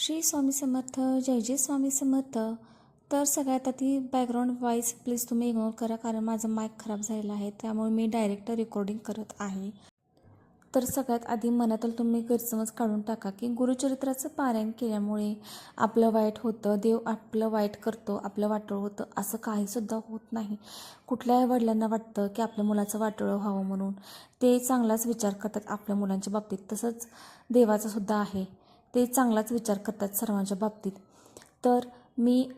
श्री स्वामी समर्थ जय जय स्वामी समर्थ. तर सगळ्यात आधी बॅकग्राऊंड वाईज प्लीज तुम्ही इग्नोर करा कारण माझं माईक खराब झालेलं आहे त्यामुळे मी डायरेक्ट रेकॉर्डिंग करत आहे. तर सगळ्यात आधी मनातील तुम्ही गैरसमज काढून टाका की गुरुचरित्राचं पारायण केल्यामुळे आपलं वाईट होतं देव आपलं वाईट करतो आपलं वाटोळं होतं असं काहीसुद्धा होत नाही. कुठल्याही वडिलांना वाटतं की आपल्या मुलाचं वाटोळं व्हावं म्हणून. ते चांगलाच विचार करतात आपल्या मुलांच्या बाबतीत तसंच देवाचं सुद्धा आहे. ते चांगलाच विचार करतात सर्वांच्या बाबतीत. तर मी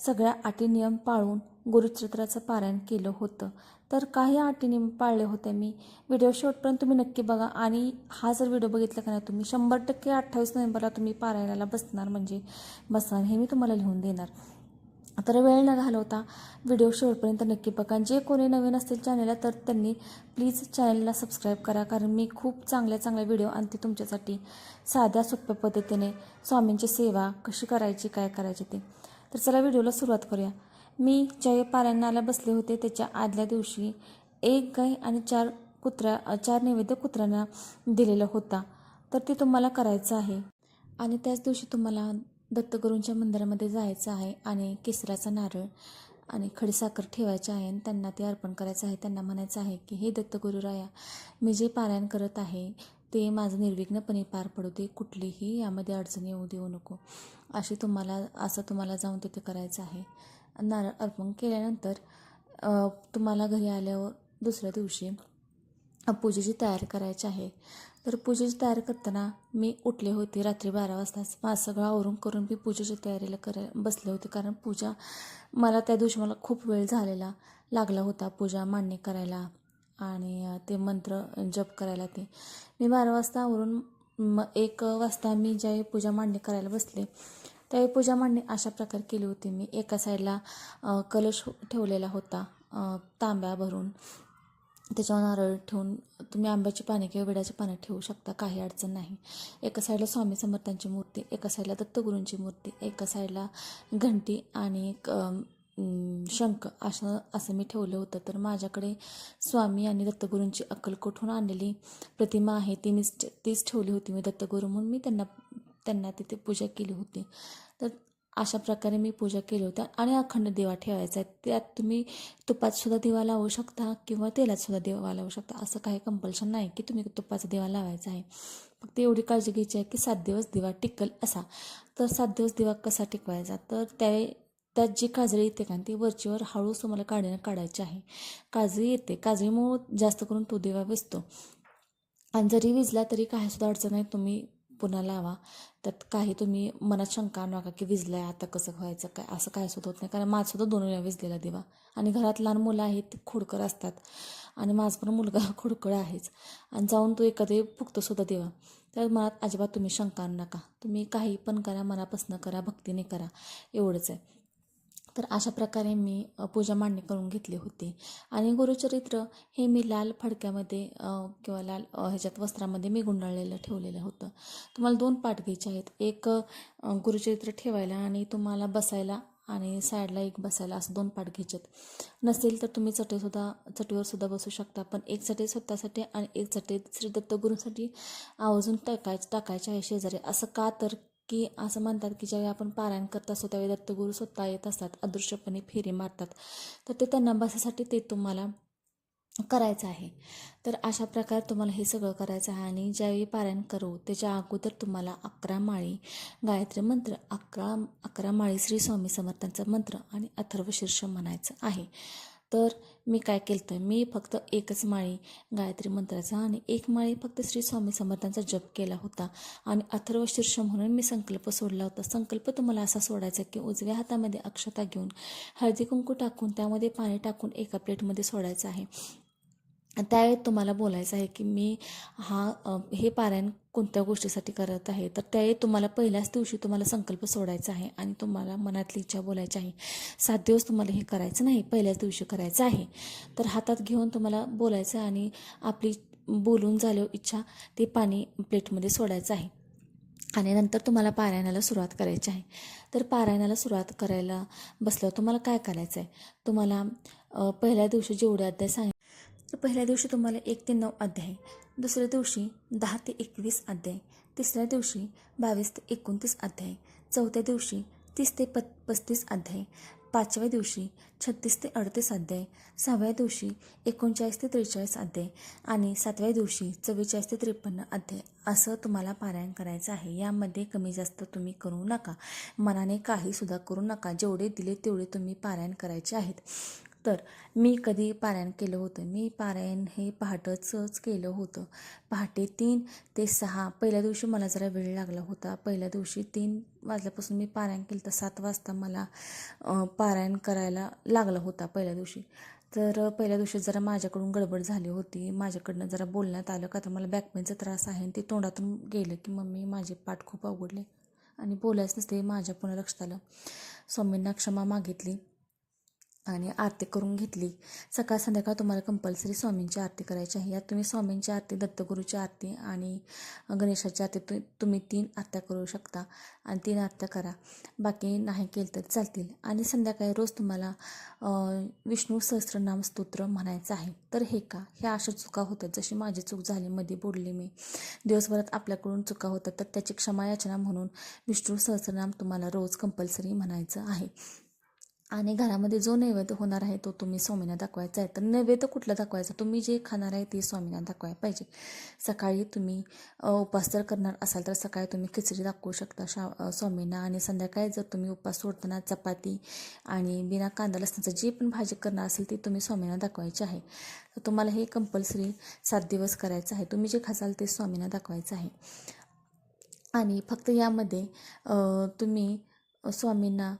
सगळ्या अटी नियम पाळून गुरुचरित्राचं पारायण केलं होतं. तर काही अटी नियम पाळले होते मी. व्हिडिओ शेवटपर्यंत तुम्ही नक्की बघा आणि हा जर व्हिडिओ बघितला का नाही तुम्ही शंभर टक्के अठ्ठावीस नोव्हेंबरला तुम्ही पारायणाला बसणार म्हणजे बसणार हे मी तुम्हाला लिहून देणार. तर वेळ न घालवता व्हिडिओ शेवटपर्यंत नक्की बघा. जे कोणी नवीन असतील चॅनलला तर त्यांनी प्लीज चॅनलला सबस्क्राईब करा. कारण मी खूप चांगल्या चांगल्या व्हिडिओ आणते तुमच्यासाठी. साध्या सोप्या पद्धतीने. स्वामींची सेवा कशी करायची काय करायची ते. तर चला व्हिडिओला सुरुवात करूया. मी ज्या पारायणाला बसले होते. त्याच्या आदल्या दिवशी एक गाय आणि चार कुत्र्या चार नैवेद्य कुत्र्यांना दिलेला होता. तर ते तुम्हाला करायचं आहे. आणि त्याच दिवशी तुम्हाला दत्तगुरूंच्या मंदिरामध्ये जायचं आहे आणि केसराचा नारळ आणि खडीसाखर ठेवायचे आहे आणि त्यांना ते अर्पण करायचं आहे. त्यांना म्हणायचं आहे की हे दत्तगुरुराया मी जे पारायण करत आहे ते माझं निर्विघ्नपणे पार पडू दे. कुठलीही यामध्ये अडचण येऊ देऊ नको. अशी तुम्हाला असं तुम्हाला जाऊन तिथे करायचं आहे. नारळ अर्पण केल्यानंतर तुम्हाला घरी आल्यावर दुसऱ्या दिवशी पूजेची तयारी करायची आहे. तर पूजेची तयारी करताना मी उठले होते रात्री बारा वाजताच माझं सगळं आवरून करून मी पूजेची तयारीला कर बसले होते. कारण पूजा मला त्या दिवशी मला खूप वेळ झालेला लागला होता पूजा मांडणी करायला. आणि ते मंत्र जप करायला ते. मी बारा वाजता आवरून म एक वाजता मी ज्यावेळी पूजा मांडणी करायला बसले त्यावेळी पूजा मांडणी अशा प्रकारे केली होती. मी एका साईडला कलश ठेवलेला होता तांब्या भरून. त्याच्यावर नारळ ठेवून तुम्ही आंब्याची पाने किंवा विड्याची पाने ठेवू शकता काही अडचण नाही. एका साईडला स्वामी समर्थांची मूर्ती एका साईडला दत्तगुरूंची मूर्ती एका साईडला घंटी आणि एक शंख असं असं मी ठेवलं होतं. तर माझ्याकडे स्वामी आणि दत्तगुरूंची अक्कलकोटहून आणलेली प्रतिमा आहे ती मी तीच ठेवली होती मी दत्तगुरू म्हणून. मी त्यांना त्यांना तिथे पूजा केली होती. तर अशा प्रकारे मी पूजा केली होती. आणि अखंड दिवा ठेवायचा आहे. त्यात तुम्ही तुपात सुद्धा दिवा लावू शकता किंवा तेलात सुद्धा दिवा लावू शकता. असं काही कंपल्शन नाही की तुम्ही तुपाचा दिवा लावायचा आहे. फक्त एवढी काळजी घ्यायची आहे की सात दिवस दिवा टिकल असा. तर सात दिवस दिवा कसा टिकवायचा? तर त्या त्यात जी काजळी येते का ती वरचीवर हळूच तुम्हाला काढणं काढायची आहे. काजळी येते. काजळीमुळं जास्त करून तो दिवा विजतो आणि जरी विजला तरी काही सुद्धा अडचण नाही. तुम्ही पुन्हा लावा. त्यात काही तुम्ही मनात शंका आणू नका की विजलं आहे आता कसं व्हायचं काय असं काय सुद्धा होत नाही. कारण माझंसुद्धा दोन वेळा विजलेला दिवा. आणि घरात लहान मुलं आहेत ते खोडकर असतात. आणि माझा पण मुलगा खोडकळ आहेच. आणि जाऊन तो एखादे फुकतोसुद्धा देवा. तर मनात अजिबात तुम्ही शंका आणू नका. तुम्ही काही पण करा मनापासून करा भक्तीने करा. एवढंच आहे. तर अशा प्रकारे मी पूजा मांडणी करून घेतली होती. आणि गुरुचरित्र हे मी लाल फडक्यामध्ये किंवा लाल ह्याच्यात वस्त्रामध्ये मी गुंडाळलेलं ठेवलेलं होतं. तुम्हाला दोन पाठ घ्यायचे आहेत. एक गुरुचरित्र ठेवायला आणि तुम्हाला बसायला आणि साईडला एक बसायला असं दोन पाठ घ्यायचेत. नसेल तर तुम्ही चटेसुद्धा चटीवरसुद्धा बसू शकता. पण एक चटे स्वतःसाठी आणि एक चटे श्री दत्तगुरूंसाठी आवर्जून टाकायचं टाकायचे आहे शेजारी. असं का तर की असं म्हणतात की ज्यावेळी आपण पारायण करत असतो त्यावेळी दत्तगुरू स्वतः येत असतात अदृश्यपणे फेरी मारतात. तर ते त्यांना बसासाठी ते तुम्हाला करायचं आहे. तर अशा प्रकारे तुम्हाला हे सगळं करायचं आहे आणि ज्यावेळी पारायण करू त्याच्या अगोदर तुम्हाला अकरा माळी गायत्री मंत्र अकरा अकरा माळी श्री स्वामी समर्थांचा मंत्र आणि अथर्व शीर्ष म्हणायचं आहे. तर मी काय केलं तर मी फक्त एकच माळी गायत्री मंत्राचा आणि एक माळी फक्त श्री स्वामी समर्थांचा जप केला होता. आणि अथर्व शीर्ष म्हणून मी संकल्प सोडला होता. संकल्प तुम्हाला असा सोडायचा की उजव्या हातामध्ये अक्षता घेऊन हळदी कुंकू टाकून त्यामध्ये पाणी टाकून एका प्लेटमध्ये सोडायचं आहे. त्यावेळी तुम्हाला बोलायचं आहे की मी हा हे पारायण कोणत्या गोष्टीसाठी करत आहे? तर ते तुम्हाला पहिल्याच दिवशी तुम्हाला संकल्प सोडायचा आहे आणि तुम्हाला मनातली इच्छा बोलायची आहे. सात दिवस तुम्हाला हे करायचं नाही पहिल्याच दिवशी करायचं आहे. तर हातात घेऊन तुम्हाला बोलायचं आहे आणि आपली बोलून झाल्यावर इच्छा ते पाणी प्लेटमध्ये सोडायचं आहे. आणि नंतर तुम्हाला पारायणाला सुरुवात करायची आहे. तर पारायणाला सुरुवात करायला बसल्यावर तुम्हाला काय करायचं आहे तुम्हाला पहिल्या दिवशी जेवढे अध्याय सांग तर पहिल्या दिवशी तुम्हाला एक ते नऊ अध्याय दुसऱ्या दिवशी दहा ते एकवीस अध्याय तिसऱ्या दिवशी बावीस ते एकोणतीस अध्याय चौथ्या दिवशी तीस ते प पस्तीस अध्याय पाचव्या दिवशी छत्तीस ते अडतीस अध्याय सहाव्या दिवशी एकोणचाळीस ते त्रेचाळीस अध्याय आणि सातव्या दिवशी चव्वेचाळीस ते त्रेपन्न अध्याय असं तुम्हाला पारायण करायचं आहे. यामध्ये कमी जास्त तुम्ही करू नका. मनाने काहीसुद्धा करू नका. जेवढे दिले तेवढे तुम्ही पारायण करायचे आहेत. तर मी कधी पारायण केलं होतं? मी पारायण हे पहाटंच केलं होतं. पहाटे तीन ते सहा. पहिल्या दिवशी मला जरा वेळ लागला होता. पहिल्या दिवशी तीन वाजल्यापासून मी पारायण केलं तर सात वाजता मला पारायण करायला लागला होता पहिल्या दिवशी. तर पहिल्या दिवशी जरा माझ्याकडून गडबड झाली होती. माझ्याकडनं जरा बोलण्यात आलं का? तर मला बॅकपेनचा त्रास आहे आणि ते तोंडातून गेलं की मम्मी माझे पाठ खूप अवघडले आणि बोलायच नसते. माझ्या पुन्हा लक्षात आलं. स्वामींना क्षमा मागितली. आणि आरती करून घेतली. सकाळ संध्याकाळ तुम्हाला कंपल्सरी स्वामींची आरती करायची आहे. यात तुम्ही स्वामींची आरती दत्तगुरूची आरती आणि गणेशाची आरती तु तुम्ही तीन आरत्या करू शकता आणि तीन आरत्या करा. बाकी नाही केलं तर चालतील. आणि संध्याकाळी रोज तुम्हाला विष्णू सहस्रनाम स्तोत्र म्हणायचं आहे. तर हे का? ह्या अशा चुका होतात. जशी माझी चूक झाली मध्ये बोलली मी. दिवसभरात आपल्याकडून चुका होतात तर त्याची क्षमा याचना म्हणून विष्णू सहस्रनाम तुम्हाला रोज कंपल्सरी म्हणायचं आहे. आणि घरामध्ये जो नैवेद्य होणार आहे तो तुम्ही स्वामींना दाखवायचा आहे. तर नैवेद्य कुठला दाखवायचा? तुम्ही जे खाणार आहे ते स्वामींना दाखवायला पाहिजे. सकाळी तुम्ही उपास उपवास जर करणार असाल तर सकाळी तुम्ही खिचडी दाखवू शकता शा स्वामींना. आणि संध्याकाळी जर तुम्ही उपवास सोडताना चपाती आणि बिना कांदा लसणाचं जे पण भाजी करणार असेल ती तुम्ही स्वामींना दाखवायची आहे. तर तुम्हाला हे कंपल्सरी सात दिवस करायचं आहे. तुम्ही जे खासाल ते स्वामींना दाखवायचं आहे. आणि फक्त यामध्ये तुम्ही स्वामींना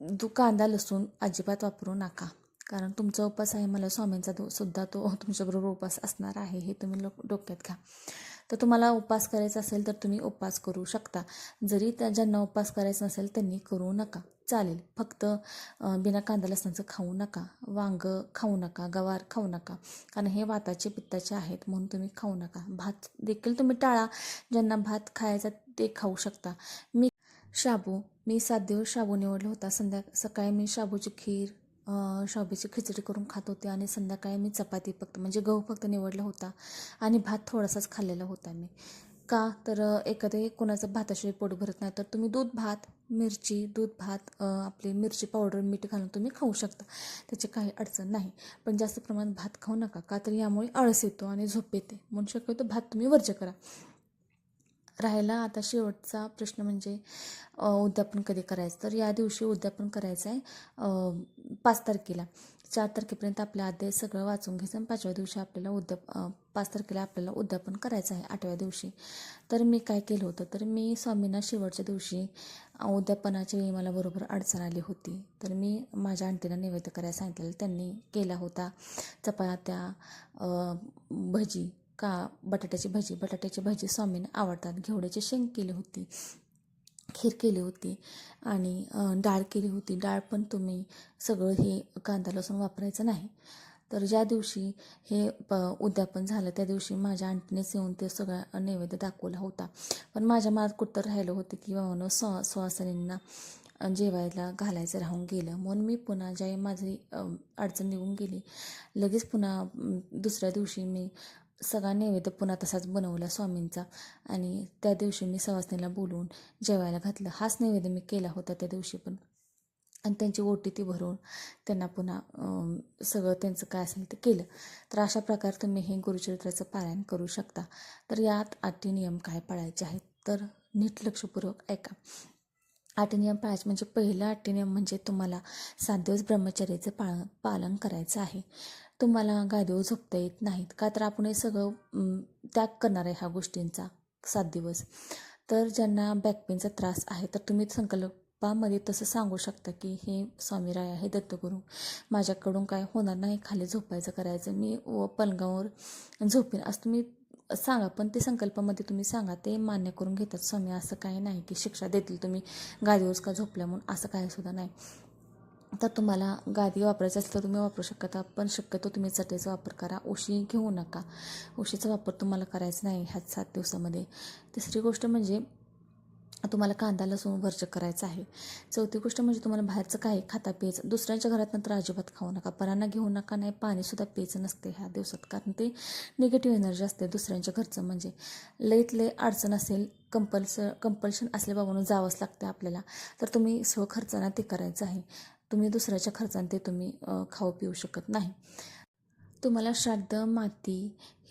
दु कांदा लसूण अजिबात वापरू नका. कारण तुमचा उपास आहे मला स्वामींचा दो सुद्धा तो तुमच्याबरोबर उपास असणार आहे हे तुम्ही लोक डोक्यात घ्या. तर तुम्हाला उपास करायचा असेल तर तुम्ही उपास करू शकता. जरी त्या ज्यांना उपास करायचा नसेल त्यांनी करू नका. चालेल. फक्त बिना कांदा लसणाचं खाऊ नका. वांग खाऊ नका. गवार खाऊ नका. कारण हे वाताचे पित्ताचे आहेत म्हणून तुम्ही खाऊ नका. भात देखील तुम्ही टाळा. ज्यांना भात खायचा ते खाऊ शकता. मी शाबू. मी सात दिवस शाबू निवडला होता. संध्या सकाळी मी शाबूची खीर शाबूची खिचडी करून खात होते आणि संध्याकाळी मी चपाती फक्त म्हणजे गहू फक्त निवडला होता आणि भात थोडासाच खाल्लेला होता मी. का? तर एखादे कोणाचं भाताशिवाय पोट भरत नाही. तर तुम्ही दूध भात मिरची दूध भात आपली मिरची पावडर मीठ घालून तुम्ही खाऊ शकता. त्याची काही अडचण नाही. पण जास्त प्रमाणात भात खाऊ नका. का तर यामुळे आळस येतो आणि झोप येते. म्हणून शक्यतो भात तुम्ही वर्ज करा. राहिला आता शेवटचा प्रश्न म्हणजे उद्यापन कधी करायचं? तर या दिवशी उद्यापन करायचं आहे पाच तारखेला. चार तारखेपर्यंत आपल्या आधी सगळं वाचून घ्यायचं आणि पाचव्या दिवशी आपल्याला उद्याप पाच तारखेला आपल्याला उद्यापन करायचं आहे आठव्या दिवशी. तर मी काय केलं होतं? तर मी स्वामींना शेवटच्या दिवशी उद्यापनाच्या वेळी मला बरोबर अडचण आली होती. तर मी माझ्या आंटीला नैवेद्य करायला सांगितलेलं त्यांनी केला होता चपात्या भजी. का बटाट्याची भजी? बटाट्याची भजी स्वामींना आवडतात. घेवड्याची शेंग केली होती खीर केली होती आणि डाळ केली होती. डाळ पण तुम्ही सगळं हे कांदा लसूण वापरायचं नाही. तर ज्या दिवशी हे प उद्यापन झालं त्या दिवशी माझ्या आंटीनेच येऊन ते सगळं नैवेद्य दाखवला होता. पण माझ्या मनात कुठं राहिलं होतं की बाबानं स्व सुवासिनींना जेवायला घालायचं राहून गेलं. म्हणून मी पुन्हा ज्या माझी अडचण निघून गेली लगेच पुन्हा दुसऱ्या दिवशी मी सगळा नैवेद्य पुन्हा तसाच बनवला स्वामींचा. आणि त्या दिवशी मी सवासणीला बोलवून जेवायला घातलं. हाच नैवेद्य मी केला होता त्या दिवशी पण. आणि त्यांची ओटी ती भरून त्यांना पुन्हा सगळं त्यांचं काय असेल ते केलं. तर अशा प्रकारे तुम्ही हे गुरुचरित्राचं पारायण करू शकता. तर यात अटी नियम काय पाळायचे आहेत? तर नीट लक्षपूर्वक ऐका. आठ नियम पाळायचे म्हणजे पहिला आठ नियम म्हणजे तुम्हाला सात दिवस ब्रह्मचर्याचं पाळ पालन करायचं आहे. तुम्हाला गादीवर झोपता येत नाहीत. का तर आपण हे सगळं त्याग करणार आहे ह्या गोष्टींचा सात दिवस. तर ज्यांना बॅकपेनचा त्रास आहे तर तुम्ही संकल्पामध्ये तसं सांगू शकता की हे स्वामीराय आहे दत्तगुरू. माझ्याकडून काय होणार नाही खाली झोपायचं करायचं. मी व पलंगावर झोपेन. असं तुम्ही सांगा पण ते संकल्पामध्ये तुम्ही सांगा ते मान्य करून घेतात. स्वामी असं काही नाही की शिक्षा देतील तुम्ही गादीवरच का झोपल्या म्हणून? असं काही सुद्धा नाही. तर तुम्हाला गादी वापरायचं असेल तर तुम्ही वापरू शकता पण शक्यतो तुम्ही चटेचा वापर करा. उशी घेऊ नका. उशीचा वापर तुम्हाला करायचा नाही ह्याच सात दिवसामध्ये. तिसरी गोष्ट म्हणजे तुम्हाला कांदा लसूण वर्ज करायचं आहे. चौथी गोष्ट म्हणजे तुम्हाला बाहेरचं काही खाता प्यायचं दुसऱ्यांच्या घरात नंतर अजिबात खाऊ नका. परांना घेऊ नका नाही पाणीसुद्धा प्यायचं नसते ह्या दिवसात कारण ते निगेटिव्ह एनर्जी असते दुसऱ्यांच्या घरचं. म्हणजे लईत लई अडचण असेल कंपल्स कंपल्शन असल्याबाबून जावंच लागते आपल्याला. तर तुम्ही स्वखर्चानं ते करायचं आहे. तुम्ही दुसऱ्याच्या खर्चाने ते तुम्ही खाऊ पिऊ शकत नाही. तुम्हाला श्राद्ध माती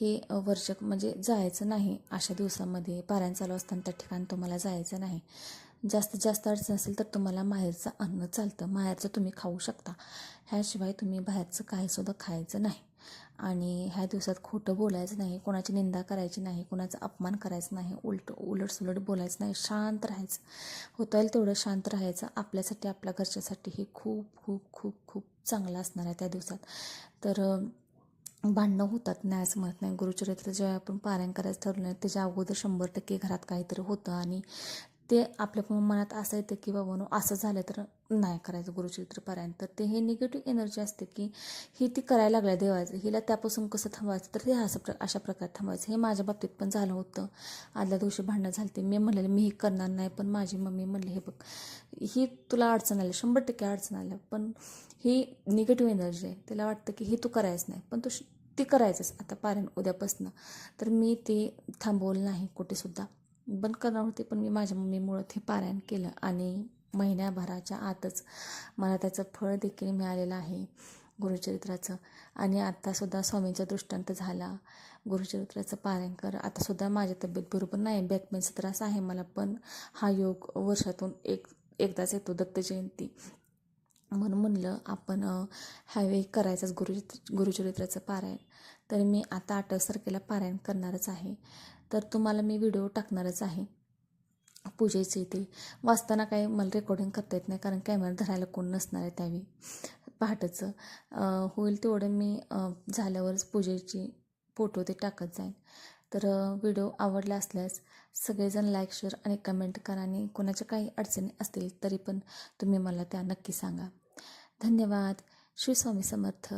हे वर्षक म्हणजे जायचं नाही. अशा दिवसामध्ये पारायण चालू असताना त्या ठिकाणी तुम्हाला जायचं नाही. जास्तीत जास्त अडचण असेल तर तुम्हाला माहेरचं अन्न चालतं. माहेरचं तुम्ही खाऊ शकता. ह्याशिवाय तुम्ही बाहेरचं काहीसुद्धा खायचं नाही. आणि ह्या दिवसात खोटं बोलायचं नाही कोणाची निंदा करायची नाही कोणाचा अपमान करायचा नाही उलट उलटसुलट बोलायचं नाही शांत राहायचं. होता येईल तेवढं शांत राहायचं. आपल्यासाठी आपल्या घरच्यासाठी हे खूप खूप खूप खूप चांगलं असणार आहे त्या दिवसात. तर भांडणं होतात नाही असं म्हणत नाही. गुरुचरित्र जेव्हा आपण पारायण करायचं ठरवलं नाही त्याच्या अगोदर शंभर टक्के घरात काहीतरी होतं आणि ते आपल्या मनात असं येतं की बाबा नो असं झालं तर नाही करायचं गुरुचरित्र पारायण तर ते हे निगेटिव्ह एनर्जी असते की ही ती करायला लागल्या देवाचं. हिला त्यापासून कसं थांबवायचं? तर ते असं प्र अशा प्रकारे थांबवायचं. हे माझ्या बाबतीत पण झालं होतं. आदल्या दिवशी भांडणं झाली मी म्हणलेलं मी हे करणार नाही पण माझी मम्मी म्हणली हे बघ ही तुला अडचण आली. शंभर टक्के अडचण आल्या पण ही निगेटिव्ह एनर्जी आहे. तिला वाटतं की हे तू करायचं नाही. पण तू श- ती करायचंच. आता पारायण उद्यापासनं. तर मी ते थांबवलं नाही कुठेसुद्धा बंद करणार होते पण मी माझ्या मम्मीमुळं ते पारायण केलं आणि महिन्याभराच्या आतच मला त्याचं फळ देखील मिळालेलं आहे गुरुचरित्राचं. आणि आत्तासुद्धा स्वामींचा दृष्टांत झाला. गुरुचरित्राचं पारायण कर. आतासुद्धा माझी तब्येत बरोबर नाही. बॅकपेनचा त्रास आहे मला पण हा योग वर्षातून एक एकदाच येतो दत्त जयंती. म्हणून म्हणलं आपण हॅवे करायचंच गुरुचित्र गुरुचरित्राचं पारायण. तर मी आता आठ तारखेला पारायण करणारच आहे. तर तुम्हाला मी व्हिडिओ टाकणारच आहे. पूजेचे ते. वाचताना काही मला रेकॉर्डिंग करता येत नाही कारण कॅमेरा धरायला कोण नसणार आहे त्यावेळी. पहाटेचं. होईल तेवढं मी झाल्यावरच पूजेची फोटो ते टाकत जाईन. तर व्हिडिओ आवडला असल्यास सगळेजण लाईक शेअर आणि कमेंट करा आणि कोणाच्या काही अडचणी असतील तरी पण तुम्ही मला त्या नक्की सांगा. धन्यवाद. श्री स्वामी समर्थ.